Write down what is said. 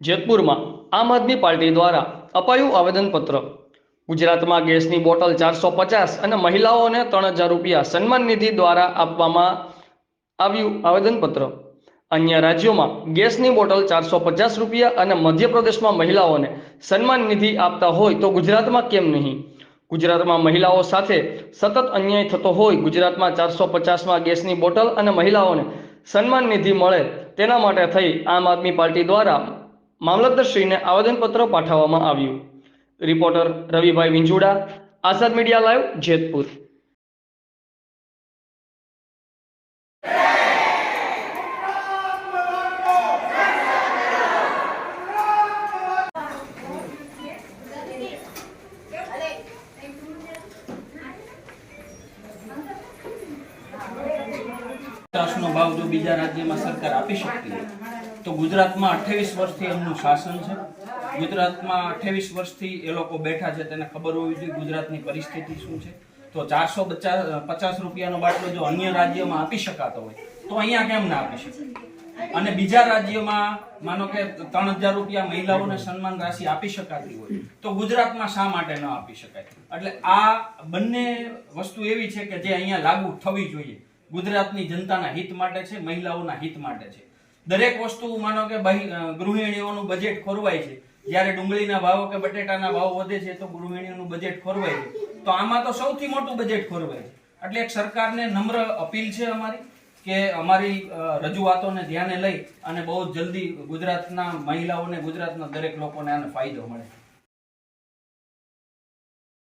જેતપુરમાં આમ આદમી પાર્ટી દ્વારા અપાયું આવેદનપત્ર. ગુજરાતમાં ગેસની બોટલ ચારસો પચાસ અને મહિલાઓને ત્રણ હજાર રૂપિયા સન્માન નિધિ દ્વારા આપવામાં આવ્યું આવેદનપત્ર. અન્ય રાજ્યોમાં ગેસની બોટલ ચારસો પચાસ રૂપિયા અને મધ્યપ્રદેશમાં મહિલાઓને સન્માન નિધિ આપતા હોય તો ગુજરાતમાં કેમ નહીં? ગુજરાતમાં મહિલાઓ સાથે સતત અન્યાય થતો હોય, ગુજરાતમાં ચારસો પચાસમાં ગેસની બોટલ અને મહિલાઓને સન્માન નિધિ મળે તેના માટે થઈ આમ આદમી પાર્ટી દ્વારા મામલતદારશ્રીને આવેદનપત્ર પાઠવવામાં આવ્યું. Reporter Ravibhai Vinjuda Azad media live Jetpur. પચાસનો ભાવ જો બીજા રાજ્યમાં સરકાર આપી શકતી હોય, તો ગુજરાતમાં અઠ્યાવીસ વર્ષથી એમનું શાસન છે. ગુજરાતમાં અઠ્યાવીસ વર્ષથી એ લોકો બેઠા છે, તેને ખબર હોવી જોઈએ ગુજરાતની પરિસ્થિતિ શું છે. તો ચારસો પચાસ રૂપિયાનો બાટલો જો અન્ય રાજ્યમાં આપી શકાતો હોય, તો અહીંયા કેમ ના આપી શકે? અને બીજા રાજ્યમાં માનો કે ત્રણ હજાર રૂપિયા મહિલાઓને સન્માન રાશિ આપી શકાતી હોય, તો ગુજરાતમાં શા માટે ન આપી શકાય? એટલે આ બંને વસ્તુ એવી છે કે જે અહીંયા લાગુ થવી જોઈએ. ગુજરાતની જનતાના હિત માટે છે, મહિલાઓના હિત માટે છે. દરેક વસ્તુ, માનો કે ગૃહિણીઓનું બજેટ ખોરવાય છે. જ્યારે ડુંગળીના ભાવો કે બટેટાના ભાવ વધે છે, તો ગૃહિણીઓનું બજેટ ખોરવાય છે. તો આમાં તો સૌથી મોટું બજેટ ખોરવાય છે. એટલે એક સરકારને નમ્ર અપીલ છે અમારી, કે અમારી રજૂઆતોને ધ્યાને લઈ અને બહુ જલ્દી ગુજરાતના મહિલાઓને, ગુજરાતના દરેક લોકોને આનો ફાયદો મળે.